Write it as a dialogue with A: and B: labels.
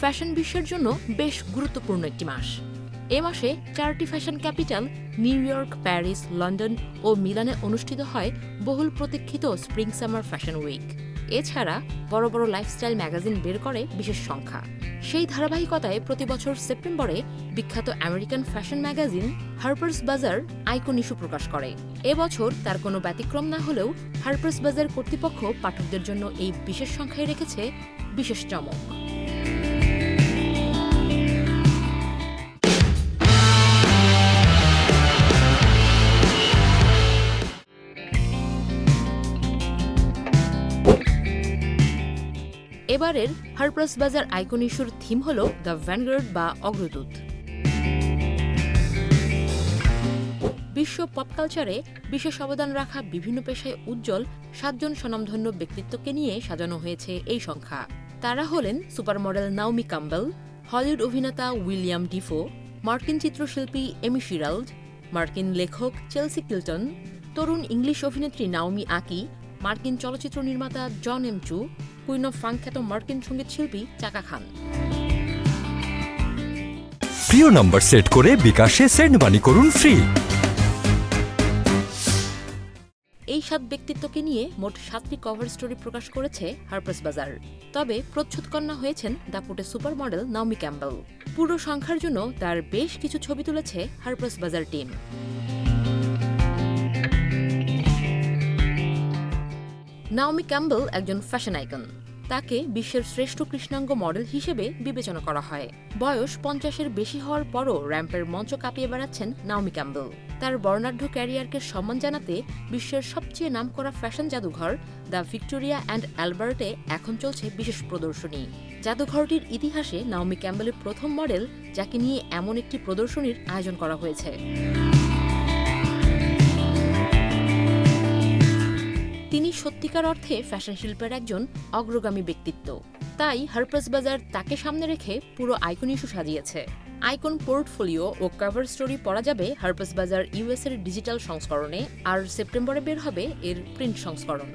A: Fashion বিশ্বের জন্য বেশ গুরুত্বপূর্ণ একটি মাস। এ মাসে চারটি fashion capital, New York, Paris, London ও মিলানে অনুষ্ঠিত হয় বহুল প্রতীক্ষিত স্প্রিং সামার ফ্যাশন উইক। এছাড়া বড় বড় লাইফস্টাইল ম্যাগাজিন বের করে বিশেষ সংখ্যা। সেই ধারাবাহিকতায় প্রতি বছর সেপ্টেম্বরে বিখ্যাত আমেরিকান ফ্যাশন ম্যাগাজিন হার্পার্স বাজার আইকন ইস্যু প্রকাশ করে। এবছর তার কোনো ব্যতিক্রম না হলেও হার্পার্স বাজার কর্তৃপক্ষ পাঠকদের জন্য এই বিশেষ সংখ্যায় রেখেছে বিশেষ চমক। এবারের হারপ্রাস বাজার আইকন ইস্যুর থিম হল দ্য ভ্যানগার্ড বা অগ্রদূত। বিশ্ব পপ কালচারে বিশেষ অবদান রাখা বিভিন্ন পেশায় উজ্জ্বল, সাতজন স্বনামধন্য ব্যক্তিত্বকে নিয়ে সাজানো হয়েছে এই সংখ্যা। তারা হলেন সুপারমডেল নাওমি কাম্বেল, হলিউড অভিনেতা উইলিয়াম ডিফো, মার্কিন চিত্রশিল্পী এমি শিরাল্ড, মার্কিন লেখক চেলসি কিল্টন, তরুণ ইংলিশ অভিনেত্রী নাওমি আকি, মার্কিন চলচ্চিত্র নির্মাতা John M Chu queen of funk খ্যাত মার্কিন সংগীত শিল্পী চাকা খান।
B: প্রিয় নম্বর সেট করে বিকাশে সেন্ড মানি করুন ফ্রি।
A: এই সাত ব্যক্তিত্বকে নিয়ে মোট সাতটি কভার স্টোরি প্রকাশ করেছে হার্পাস বাজার তবে প্রচ্ছদ কন্যা হয়েছেন দাপুটে সুপার মডেল নাওমি ক্যাম্বেল পুরো সংখ্যার জন্য তার বেশ কিছু ছবি তুলেছে Harper's Bazaar team Naomi Campbell একজন ফ্যাশন আইকন তাকে বিশ্বের শ্রেষ্ঠ কৃষ্ণাঙ্গ মডেল হিসেবে বিবেচনা করা হয়। বয়স পঞ্চাশের বেশি হওয়ার পরও র্যাম্পের মঞ্চ কাঁপিয়ে বেড়াচ্ছেন নাওমি ক্যাম্বেল তার বর্ণাঢ্য ক্যারিয়ারকে সম্মান জানাতে বিশ্বের সবচেয়ে নামকরা ফ্যাশন জাদুঘর দ্য ভিক্টোরিয়া অ্যান্ড অ্যালবার্টে এখন চলছে বিশেষ প্রদর্শনী। জাদুঘরটির ইতিহাসে নাওমি ক্যাম্বেলের প্রথম মডেল যাকে নিয়ে এমন একটি প্রদর্শনীর আয়োজন করা হয়েছে। তিনি সত্যিকার অর্থে ফ্যাশন শিল্পের একজন অগ্রগামী ব্যক্তিত্ব। তাই হারপাস বাজার তাকে সামনে রেখে পুরো আইকন ইস্যু সাজিয়েছে। আইকন পোর্টফোলিও ও কভার স্টোরি পড়া যাবে হারপাস বাজার ইউএস এর ডিজিটাল সংস্করণে, আর সেপ্টেম্বরে বের হবে এর প্রিন্ট সংস্করণ।